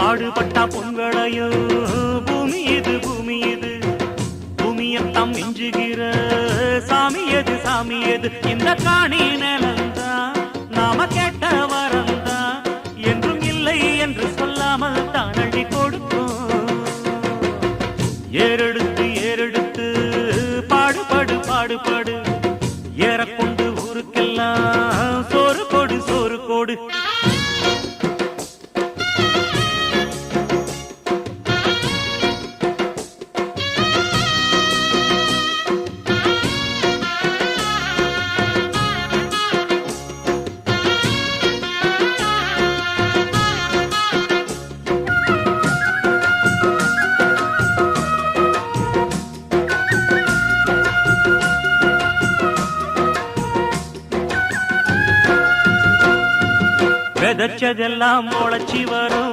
பாடுபட்டா பொங்கலையோ பூமி இது பூமி இது பூமியத்தாம் மிஞ்சுகிற சாமி எது சாமி எது? இந்த காணி நிலந்தான் நாம கேட்ட வரந்தான் என்றும் இல்லை என்று சொல்லாமல் தான் அள்ளி கொடுக்கும் ஏறெடுத்து ஏறெடுத்து பாடுபாடு பாடுபாடு ஏறக்கொண்டு ஊருக்கெல்லாம் சோறு கொடு சோறு கொடு விதைச்சதெல்லாம் முளைச்சி வரும்.